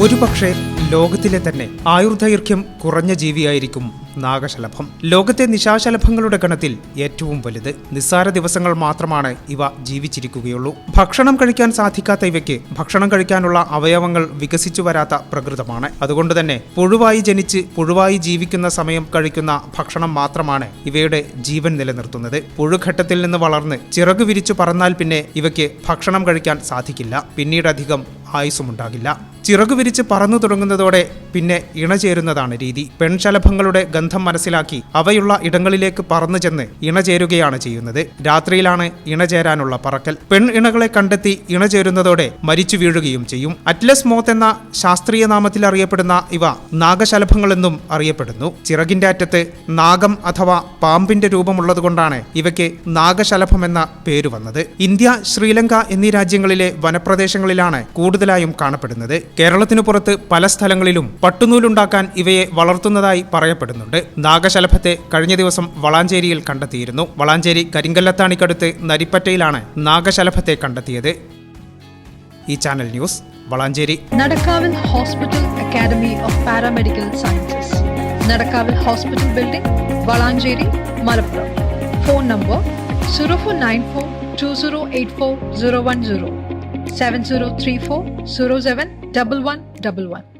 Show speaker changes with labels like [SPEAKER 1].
[SPEAKER 1] ഒരുപക്ഷെ ലോകത്തിലെ തന്നെ ആയുർദൈർഘ്യം കുറഞ്ഞ ജീവിയായിരിക്കും. നാഗശലഭം. ലോകത്തെ നിശാശലഭങ്ങളുടെ ഗണത്തിൽ ഏറ്റവും വലുത് നിസ്സാര ദിവസങ്ങൾ മാത്രമാണ് ഇവ ജീവിച്ചിരിക്കുകയുള്ളൂ. ഭക്ഷണം കഴിക്കാൻ സാധിക്കാത്ത ഇവയ്ക്ക് ഭക്ഷണം കഴിക്കാനുള്ള അവയവങ്ങൾ വികസിച്ചു വരാത്ത പ്രകൃതമാണ്. അതുകൊണ്ട് തന്നെ പുഴുവായി ജനിച്ച് പുഴുവായി ജീവിക്കുന്ന സമയം കഴിക്കുന്ന ഭക്ഷണം മാത്രമാണ് ഇവയുടെ ജീവൻ നിലനിർത്തുന്നത്. പുഴുഘട്ടത്തിൽ നിന്ന് വളർന്ന് ചിറകു വിരിച്ചു പറന്നാൽ പിന്നെ ഇവയ്ക്ക് ഭക്ഷണം കഴിക്കാൻ സാധിക്കില്ല. പിന്നീടധികം ആയുസുമുണ്ടാകില്ല ചിറകു വിരിച്ച് പറന്നു തുടങ്ങുന്നതോടെ പിന്നെ ഇണചേരുന്നതാണ് രീതി. പെൺശലഭങ്ങളുടെ മനസ്സിലാക്കി അവയുള്ള ഇടങ്ങളിലേക്ക് പറന്നു ചെന്ന് ഇണചേരുകയാണ് ചെയ്യുന്നത്. രാത്രിയിലാണ് ഇണചേരാനുള്ള പറക്കൽ. പെൺ ഇണകളെ കണ്ടെത്തി ഇണചേരുന്നതോടെ മരിച്ചു വീഴുകയും ചെയ്യും. അറ്റ്ലസ് മോത്ത് എന്ന ശാസ്ത്രീയ നാമത്തിൽ അറിയപ്പെടുന്ന ഇവ നാഗശലഭങ്ങളെന്നും അറിയപ്പെടുന്നു. ചിറകിന്റെ അറ്റത്ത് നാഗം അഥവാ പാമ്പിന്റെ രൂപമുള്ളതുകൊണ്ടാണ് ഇവയ്ക്ക് നാഗശലഭം എന്ന പേര് വന്നത്. ഇന്ത്യ ശ്രീലങ്ക എന്നീ രാജ്യങ്ങളിലെ വനപ്രദേശങ്ങളിലാണ് കൂടുതലായും കാണപ്പെടുന്നത്. കേരളത്തിനു പുറത്ത് പല സ്ഥലങ്ങളിലും പട്ടുനൂലുണ്ടാക്കാൻ ഇവയെ വളർത്തുന്നതായി പറയപ്പെടുന്നുണ്ട്. നാഗശലഭത്തെ കഴിഞ്ഞ ദിവസം വളാഞ്ചേരിയിൽ കണ്ടെത്തിയിരുന്നു. വളാഞ്ചേരി കരിങ്കല്ലത്താണിക്കടുത്ത് നരിപ്പറ്റയിലാണ് നാഗശലഭത്തെ കണ്ടെത്തിയത്. ഈ channel news Valanchery.
[SPEAKER 2] Nadakkavil hospital academy of paramedical sciences. Nadakkavil hospital building Valanchery Malappuram. Phone number zero four nine four two zero eight four zero one zero. Seven zero three four zero seven double one double one.